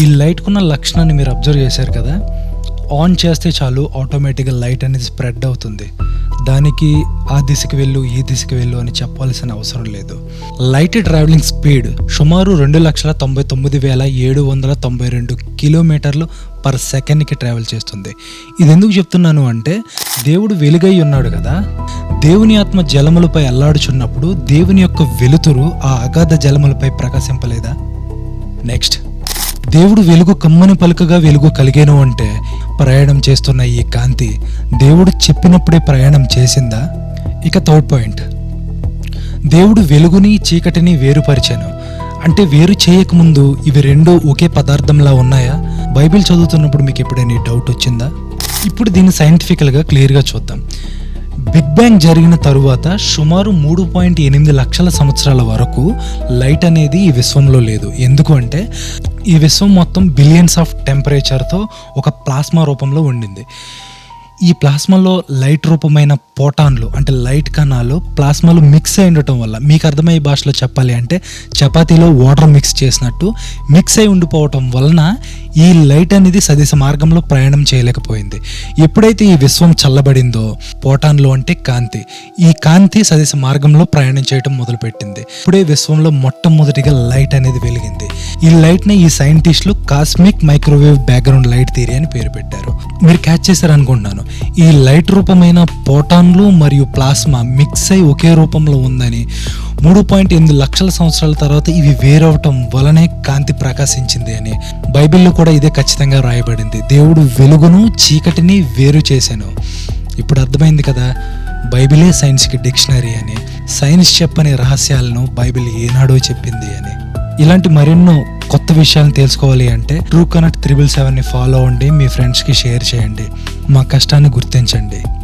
ఈ లైట్కున్న లక్షణాన్ని మీరు అబ్జర్వ్ చేశారు కదా? ఆన్ చేస్తే చాలు ఆటోమేటిక్గా లైట్ అనేది స్ప్రెడ్ అవుతుంది. దానికి ఆ దిశకి వెళ్ళు ఈ దిశకి వెళ్ళు అని చెప్పాల్సిన అవసరం లేదు. లైట్ ట్రావెలింగ్ స్పీడ్ సుమారు రెండు లక్షల తొంభై తొమ్మిది వేల ఏడు వందల తొంభై రెండు కిలోమీటర్లు పర్ సెకండ్కి ట్రావెల్ చేస్తుంది. ఇది ఎందుకు చెప్తున్నాను అంటే దేవుడు వెలుగై ఉన్నాడు కదా? దేవుని ఆత్మ జలములపై అల్లాడుచున్నప్పుడు దేవుని యొక్క వెలుతురు ఆ అగాధ జలములపై ప్రకాశింపలేదా? నెక్స్ట్. దేవుడు వెలుగు కమ్మని పలుకగా వెలుగు కలిగేను అంటే ప్రయాణం చేస్తున్న ఈ కాంతి దేవుడు చెప్పినప్పుడే ప్రయాణం చేసిందా? ఇక థర్డ్ పాయింట్ దేవుడు వెలుగుని చీకటిని వేరుపరిచాను. అంటే వేరు చేయకముందు ఇవి రెండు ఒకే పదార్థంలా ఉన్నాయా? బైబిల్ చదువుతున్నప్పుడు మీకు ఎప్పుడైనా డౌట్ వచ్చిందా? ఇప్పుడు దీన్ని సైంటిఫికల్గా క్లియర్గా చూద్దాం. బిగ్ బ్యాంగ్ జరిగిన తరువాత సుమారు మూడు పాయింట్ ఎనిమిది లక్షల సంవత్సరాల వరకు లైట్ అనేది ఈ విశ్వంలో లేదు. ఎందుకు అంటే ఈ విశ్వం మొత్తం బిలియన్స్ ఆఫ్ టెంపరేచర్తో ఒక ప్లాస్మా రూపంలో ఉండింది. ఈ ప్లాస్మాలో లైట్ రూపమైన పోటాన్లు అంటే లైట్ కణాలు ప్లాస్మాలు మిక్స్ అయి ఉండటం వల్ల మీకు అర్థమయ్యే భాషలో చెప్పాలి అంటే చపాతీలో వాటర్ మిక్స్ చేసినట్టు మిక్స్ అయి ఉండిపోవటం వలన ఈ లైట్ అనేది సదిశ మార్గంలో ప్రయాణం చేయలేకపోయింది. ఎప్పుడైతే ఈ విశ్వం చల్లబడిందో పోటాన్లు అంటే కాంతి. ఈ కాంతి సదిశ మార్గంలో ప్రయాణం చేయడం మొదలుపెట్టింది. ఇప్పుడే విశ్వంలో మొట్టమొదటిగా లైట్ అనేది వెలిగింది. ఈ లైట్ని ఈ సైంటిస్టులు cosmic microwave background light theory అని పేరు పెట్టారు. మీరు క్యాచ్ చేశారు అనుకుంటున్నాను ఈ లైట్ రూపమైన పోటాన్లు మరియు ప్లాస్మా మిక్స్ అయి ఒకే రూపంలో ఉందని మూడు పాయింట్ ఎనిమిది లక్షల సంవత్సరాల తర్వాత ఇవి వేరవటం వలనే కాంతి ప్రకాశించింది అని బైబిల్లో కూడా ఇదే ఖచ్చితంగా రాయబడింది. దేవుడు వెలుగును చీకటిని వేరు చేశాను. ఇప్పుడు అర్థమైంది కదా బైబిలే సైన్స్కి డిక్షనరీ అని సైన్స్ చెప్పని రహస్యాలను బైబిల్ ఏనాడో చెప్పింది అని. ఇలాంటి మరెన్నో కొత్త విషయాలను తెలుసుకోవాలి అంటే ట్రూ కనెక్ట్ త్రిబుల్ సెవెన్ని ఫాలో అవ్వండి మీ ఫ్రెండ్స్కి షేర్ చేయండి. మా కష్టాన్ని గుర్తించండి.